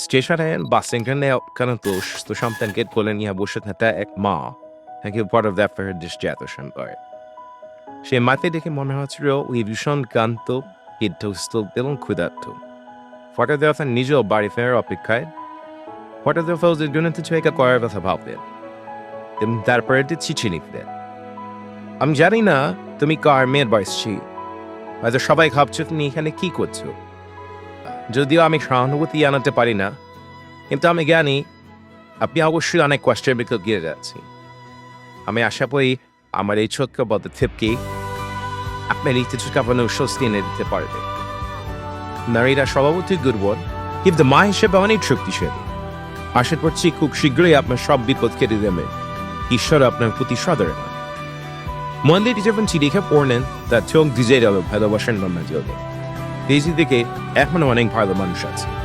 স্টেশনে বাস স্ট্যান্ডে অত্যন্ত অসুস্থ সন্তানকে কোলে নিয়ে বসে থাকা এক মা, তাকে পর অফ দ্য ফেয়ার দৃষ্টি আকর্ষণ করে। সে মাকে দেখে মনে হচ্ছিল ওই ভীষণ ক্লান্ত, বিধ্বস্ত এবং ক্ষুধার্ত। ফটো দেওয়া নিজেও বাড়ি ফেরার অপেক্ষায় ফটো দেওয়া ফৌজের জন্য কিছু একটা করার কথা ভাবতেন এবং তারপরে একটি চিঠি লিখতেন আমি জানি না তুমি কার মেয়ের বয়সছি হয়তো সবাই ভাবছ তুমি এখানে কি করছ। যদিও আমি সহানুভূতি আনাতে পারি না, কিন্তু আমি জানি আপনি অবশ্যই অনেক কষ্টের ভিতর গিয়ে যাচ্ছি আমি আশা করি আমার এই ছোট্ট পদক্ষেপকে আপনার এই কিছু স্বস্তি এনে দিতে পারবে নারীরা স্বভাবতই দুর্বল, কিন্তু মা হিসেবে অনেক শক্তিশালী। আশা করছি খুব শীঘ্রই আপনার সব বিপদ কেটে দেবে ঈশ্বর আপনার প্রতি সদর মন্দির যখন চিঠিকে পড়লেন, তার চোখ ভিজে যাবে ভালোবাসার নামে যোগে দেশি দিকে এখনও অনেক ভালো মানুষ আছে।